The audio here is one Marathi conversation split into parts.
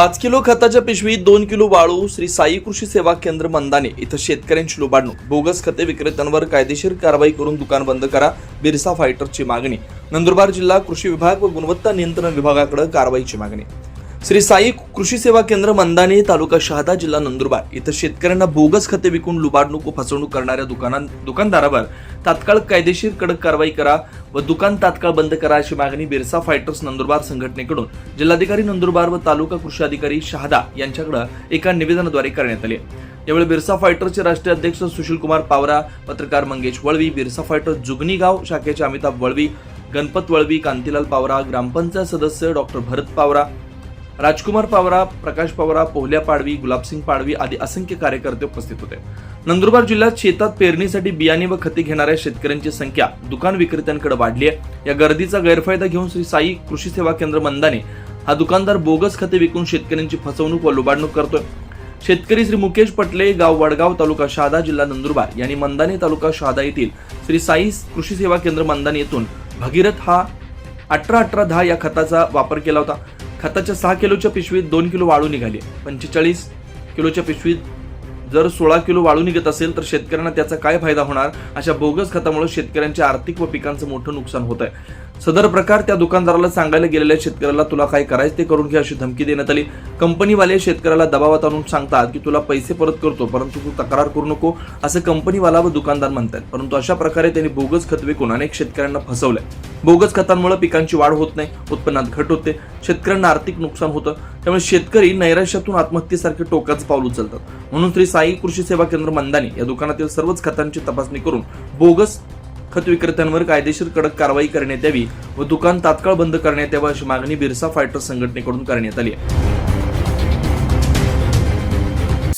पाच किलो खताच्या पिशवीत दोन किलो वाळू श्री साई कृषी सेवा केंद्र मंदाने इथं शेतकऱ्यांची लुबाडणूक. बोगस खते विक्रेत्यांवर कायदेशीर कारवाई करून दुकान बंद करा बिरसा फायटरची मागणी. नंदुरबार जिल्हा कृषी विभाग व गुणवत्ता नियंत्रण विभागाकडे कारवाईची मागणी. श्री साई कृषी सेवा केंद्र मंदाने तालुका शहादा जिल्हा नंदुरबार इथं शेतकऱ्यांना बोगस खते विकून लुबाडणूक व फसवणूक करणाऱ्या दुकानां दुकानदारावर तात्काळ कायदेशीर कडक कारवाई करा व दुकान तात्काळ बंद करा अशी मागणी बिरसा फायटर्स नंदुरबार संघटनेकडून जिल्हाधिकारी नंदुरबार व तालुका कृषी अधिकारी शहादा यांच्याकडे एका निवेदनाद्वारे करण्यात आले यावेळी बिरसा फायटरचे राष्ट्रीय अध्यक्ष सुशील कुमार पावरा पत्रकार मंगेश वळवी बिरसा फायटर जुगनी गाव शाखेचे अमिताभ वळवी गणपत वळवी कांतीलाल पावरा ग्रामपंचायत सदस्य डॉक्टर भरत पावरा राजकुमार पावरा प्रकाश पावरा पोहल्या पाडवी गुलाबसिंग पाडवी आदी असंख्य कार्यकर्ते उपस्थित होते. नंदुरबार जिल्ह्यात शेतात पेरणीसाठी बियाणे व खते घेणाऱ्या शेतकऱ्यांची संख्या दुकान विक्रेत्यांकडे वाढली आहे. या गर्दीचा गैरफायदा घेऊन श्री साई कृषी सेवा केंद्र मंदाने हा दुकानदार बोगस खते विकून शेतकऱ्यांची फसवणूक व लुबाडणूक करतोय. शेतकरी श्री मुकेश पटले गाव वडगाव तालुका शहादा जिल्हा नंदुरबार यांनी मंदाने तालुका शहादा येथील श्री साई कृषी सेवा केंद्र मंदाने येथून भगीरथ हा अठरा अठरा दहा या खताचा वापर केला होता. खताच्या सहा किलोच्या पिशवीत दोन किलो वाळू निघाली. पंचेचाळीस किलोच्या पिशवीत जर सोळा किलो वाळू निघत असेल तर शेतकऱ्यांना त्याचा काय फायदा होणार? अशा बोगस खतामुळे शेतकऱ्यांच्या आर्थिक व पिकांचं मोठं नुकसान होत आहे सदर प्रकार त्या दुकानदाराला सांगायला गेलेल्या शेतकऱ्याला तुला काय करायचं ते करून घ्या अशी धमकी देण्यात आली. कंपनीवाले शेतकऱ्याला दबावात आणून सांगतात की तुला पैसे परत करतो परंतु तू तक्रार करू नको असं कंपनीवाला व दुकानदार म्हणतात. परंतु अशा प्रकारे त्यांनी बोगस खत विकून अनेक शेतकऱ्यांना फसवलंय. बोगस खतांमुळे पिकांची वाढ होत नाही उत्पन्नात घट होते शेतकऱ्यांना आर्थिक नुकसान होतं त्यामुळे शेतकरी नैराश्यातून आत्महत्येसारखे टोकाचं पाऊल उचलतात. म्हणून श्री साई कृषी सेवा केंद्र मंदानी या दुकानातील सर्वच खतांची तपासणी करून बोगस खत विक्रेत्यांवर कायदेशीर कडक कारवाई करण्यात यावी व दुकान तात्काळ बंद करण्यात यावं अशी मागणी बिरसा फायटर संघटनेकडून करण्यात आली आहे.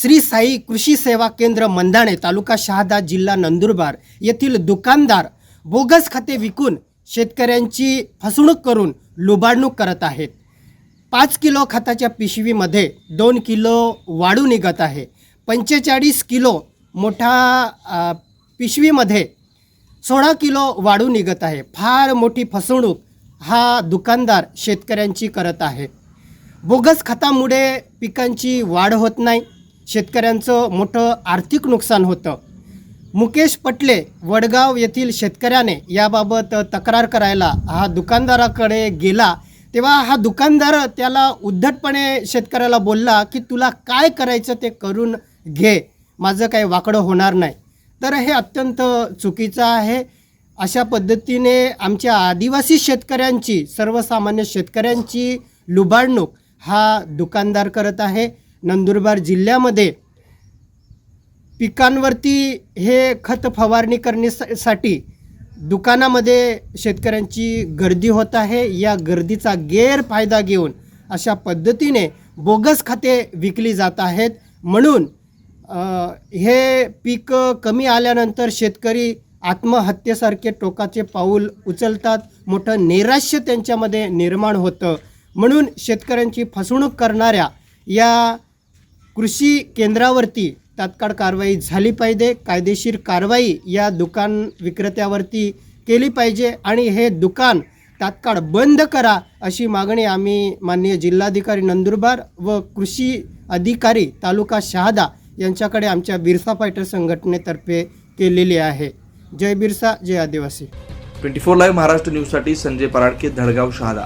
श्री साई कृषी सेवा केंद्र मंदाणे तालुका शहादा जिल्हा नंदुरबार येथील दुकानदार बोगस खाते विकून शेतकऱ्यांची फसवणूक करून लुबाडणूक करत आहेत. पाच किलो खताच्या पिशवीमध्ये दोन किलो वाढू निघत आहे. पंचेचाळीस किलो मोठा पिशवीमध्ये सोळा किलो वाढू निघत आहे. फार मोठी फसवणूक हा दुकानदार शेतकऱ्यांची करत आहे. बोगस खतामुळे पिकांची वाढ होत नाही. शेतकऱ्यांचं मोठं आर्थिक नुकसान होतं. मुकेश पटले वडगाव येथील शेतकऱ्याने याबाबत तक्रार करायला हा दुकानदाराकडे गेला तेव्हा हा दुकानदार त्याला उद्धटपणे शेतकऱ्याला बोलला की तुला काय करायचं ते करून घे. माझं काही वाकडं होणार नाही. तर हे अत्यंत चुकीचं आहे. अशा पद्धतीने आमच्या आदिवासी शेतकऱ्यांची सर्वसामान्य शेतकऱ्यांची लुबाडणूक हा दुकानदार करत आहे. नंदुरबार जिल्ह्यामध्ये पिकांवरती हे खत फवारणी करण्यासाठी दुकानामध्ये शेतकऱ्यांची गर्दी होत आहे. या गर्दीचा गैरफायदा घेऊन अशा पद्धतीने बोगस खते विकली जात आहेत. म्हणून हे पीक कमी आल्यानंतर शेतकरी आत्महत्येसारखे टोकाचे पाऊल उचलतात. मोठं नैराश्य त्यांच्यामध्ये निर्माण होतं. म्हणून शेतकऱ्यांची फसवणूक करणाऱ्या या कृषी केंद्रावरती तात्काळ कारवाई झाली पाहिजे. कायदेशीर कारवाई या दुकान विक्रेत्यावरती केली पाहिजे आणि हे दुकान तात्काळ बंद करा अशी मागणी आम्ही माननीय जिल्हाधिकारी नंदुरबार व कृषी अधिकारी तालुका शहादा यांच्याकडे आमच्या बिरसा फायटर संघटनेतर्फे केलेली आहे. जय बिरसा जय आदिवासी. ट्वेंटी फोर लाईव्ह महाराष्ट्र न्यूजसाठी संजय पराडके धडगाव शहादा.